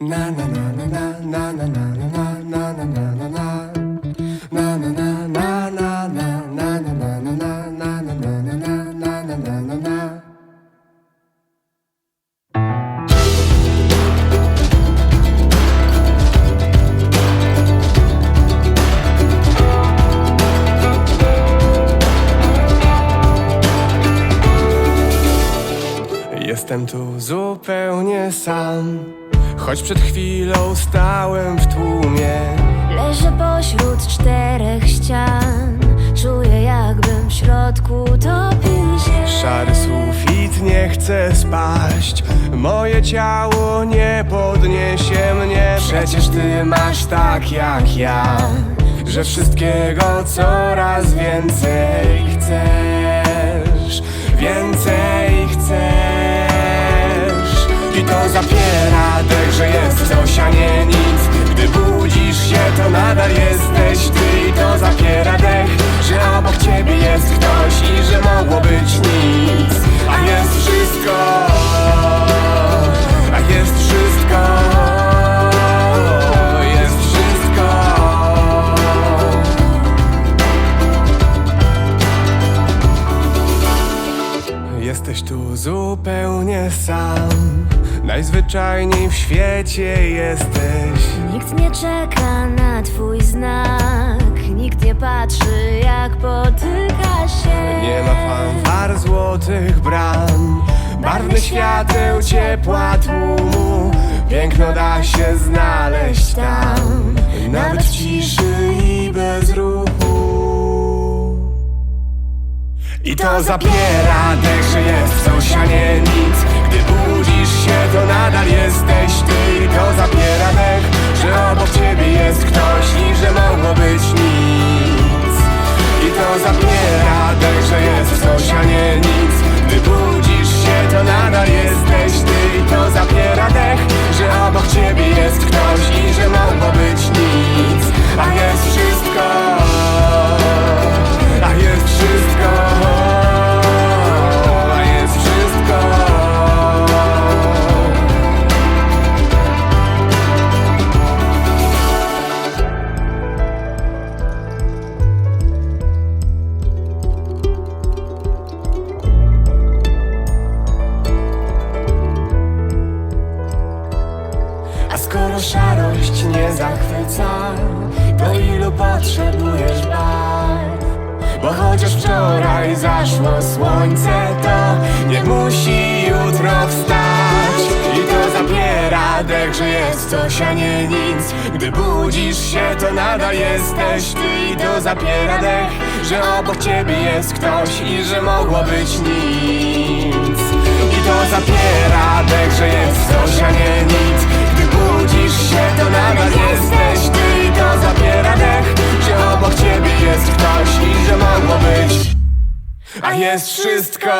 Na na na na na na na na na na na na na Jestem tu zupełnie sam Choć przed chwilą stałem w tłumie. Leżę pośród czterech ścian. Czuję jakbym w środku topił się. Szary sufit nie chce spaść. Moje ciało nie podniesie mnie. Przecież ty masz tak jak ja Że wszystkiego coraz więcej chcesz zupełnie sam. Najzwyczajniej w świecie jesteś. Nikt nie czeka na twój znak. Nikt nie patrzy jak potyka się. Nie ma fanfar złotych bram. Barwnych świateł, ciepła tłumu. Piękno da się znaleźć tam. Nawet w ciszy i bez ruchu To zapiera. Dech, że jest coś, a nie nic. Gdy budzisz się, to nadal jesteś ty. To zapiera dech, że obok ciebie jest ktoś. I że mogło być nic. I to zapiera. Dech, że jest coś, a nie nic. Gdy budzisz się, to nadal jesteś ty. To zapiera skoro szarość nie zachwyca To ilu potrzebujesz barw? Bo chociaż wczoraj zaszło słońce To nie musi jutro wstać. I to zapiera dech, że jest coś, a nie nic. Gdy budzisz się, to nadal jesteś ty. I to zapiera dech, że obok ciebie jest ktoś I że mogło być nic. I to zapiera dech, że jest coś, a nie nic Budzisz się, to nadal jesteś ty I to zapiera dech, że obok ciebie jest ktoś I że mogło być. A jest wszystko